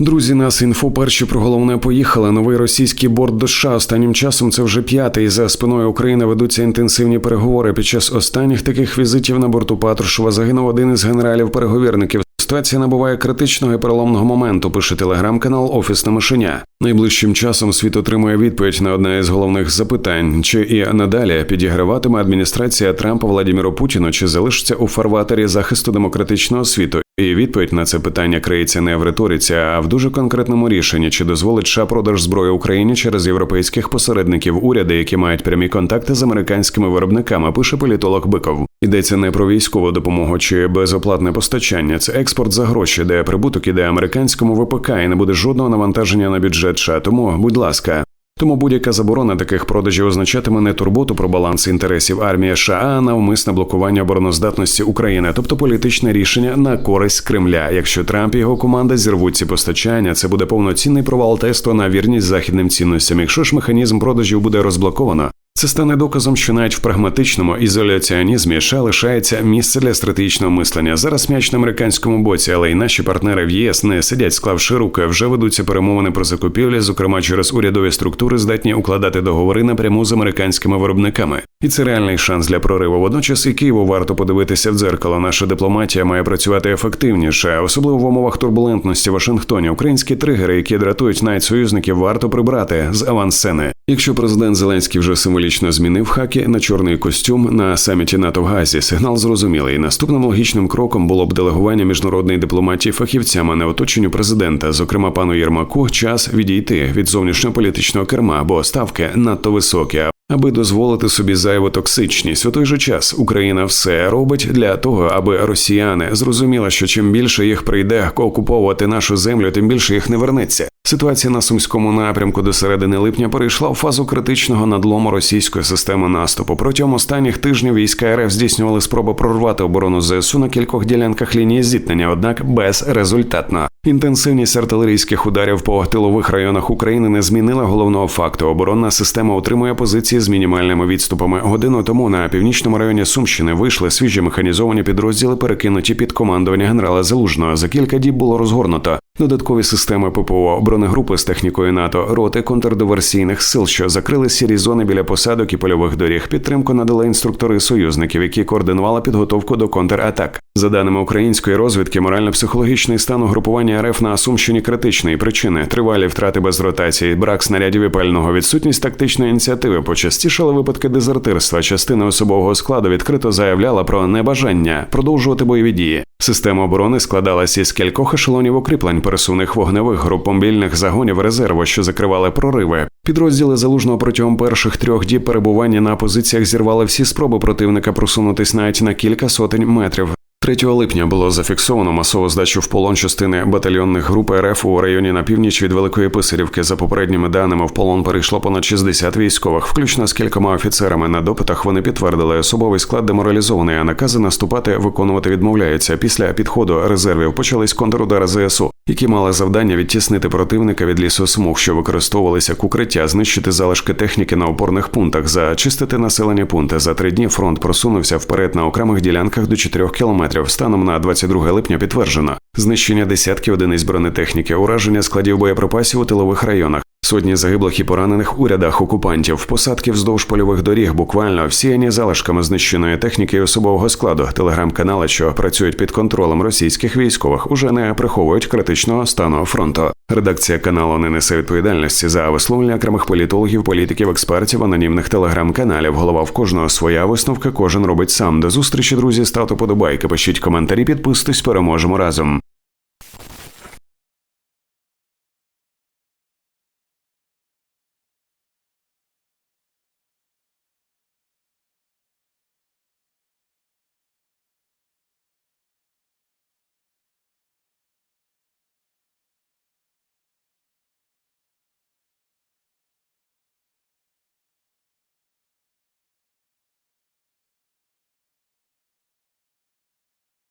Друзі, нас інфо перші про головне поїхали. Новий російський борт до США. Останнім часом це вже п'ятий. За спиною України ведуться інтенсивні переговори. Під час останніх таких візитів на борту Патрушева загинув один із генералів-переговірників. Ситуація набуває критичного і переломного моменту. Пише телеграм-канал Офісне мишеня. Найближчим часом світ отримує відповідь на одне із головних запитань: чи і надалі підіграватиме адміністрація Трампа Владіміру Путіну, чи залишиться у фарватері захисту демократичного світу? І відповідь на це питання криється не в риториці, а в дуже конкретному рішенні, чи дозволить США продаж зброї Україні через європейських посередників уряди, які мають прямі контакти з американськими виробниками. Пише політолог Биков. Йдеться не про військову допомогу чи безоплатне постачання. Це експорт за гроші, де прибуток іде американському ВПК і не буде жодного навантаження на бюджет. США. Тому, будь ласка. Тому будь-яка заборона таких продажів означатиме не турботу про баланс інтересів армії США, а навмисне блокування обороноздатності України, тобто політичне рішення на користь Кремля. Якщо Трамп і його команда зірвуть ці постачання, це буде повноцінний провал тесту на вірність західним цінностям. Якщо ж механізм продажів буде розблоковано, це стане доказом, що навіть в прагматичному ізоляціонізмі США лишається місце для стратегічного мислення. Зараз м'яч на американському боці, але й наші партнери в ЄС не сидять, склавши руки. Вже ведуться перемовини про закупівлі, зокрема через урядові структури, здатні укладати договори напряму з американськими виробниками. І це реальний шанс для прориву. Водночас і Києву варто подивитися в дзеркало. Наша дипломатія має працювати ефективніше, особливо в умовах турбулентності в Вашингтоні. Українські тригери, які дратують навіть союзників, варто прибрати з авансцени. Якщо президент Зеленський вже символічно змінив хаки на чорний костюм на саміті НАТО в Газі, сигнал зрозумілий. Наступним логічним кроком було б делегування міжнародної дипломатії фахівцям, а не оточенню президента, зокрема пану Єрмаку, час відійти від зовнішньополітичного керма, бо ставки надто високі. Аби дозволити собі зайву токсичність у той же час Україна все робить для того, аби росіяни зрозуміли, що чим більше їх прийде окуповувати нашу землю, тим більше їх не вернеться. Ситуація на сумському напрямку до середини липня перейшла в фазу критичного надлому російської системи наступу. Протягом останніх тижнів війська РФ здійснювали спроби прорвати оборону ЗСУ на кількох ділянках лінії зіткнення, однак безрезультатно. Інтенсивність артилерійських ударів по тилових районах України не змінила головного факту. Оборонна система утримує позиції з мінімальними відступами. Годину тому на північному районі Сумщини вийшли свіжі механізовані підрозділи, перекинуті під командування генерала Залужного. За кілька діб було розгорнуто додаткові системи ППО, бронегрупи з технікою НАТО, роти контрдиверсійних сил, що закрили сірі зони біля посадок і польових доріг. Підтримку надали інструктори союзників, які координували підготовку до контратак. За даними української розвідки, морально-психологічний стан угрупування РФ на Сумщині критичний. Причини тривалі втрати без ротації, брак снарядів і пального, відсутність тактичної ініціативи, почастішали випадки дезертирства. Частина особового складу відкрито заявляла про небажання продовжувати бойові дії. Система оборони складалася із кількох ешелонів укріплень, пересувних вогневих груп мобільних загонів резерву, що закривали прориви. Підрозділи залужного протягом перших трьох діб перебування на позиціях зірвали всі спроби противника просунутись навіть на кілька сотень метрів. 3 липня було зафіксовано масову здачу в полон частини батальйонних груп РФ у районі на північ від Великої Писарівки. За попередніми даними в полон перейшло понад 60 військових, включно з кількома офіцерами. На допитах вони підтвердили, особовий склад деморалізований, а накази наступати виконувати відмовляються. Після підходу резервів почались контрудари ЗСУ, які мали завдання відтіснити противника від лісосмуг, що використовувалися як укриття, знищити залишки техніки на опорних пунктах, зачистити населені пункти. За три дні фронт просунувся вперед на окремих ділянках до 4 кілометрів кілометрів. Станом на 22 липня підтверджено знищення десятків одиниць бронетехніки, ураження складів боєприпасів у тилових районах. Сотні загиблих і поранених у рядах окупантів, посадки вздовж польових доріг, буквально всіяні залишками знищеної техніки і особового складу. Телеграм-канали, що працюють під контролем російських військових, уже не приховують критичного стану фронту. Редакція каналу не несе відповідальності за висловлення окремих політологів, політиків, експертів, анонімних телеграм-каналів. Голова в кожного своя висновка, кожен робить сам. До зустрічі, друзі, ставте подобайки, пишіть коментарі, підписуйтесь, переможемо разом.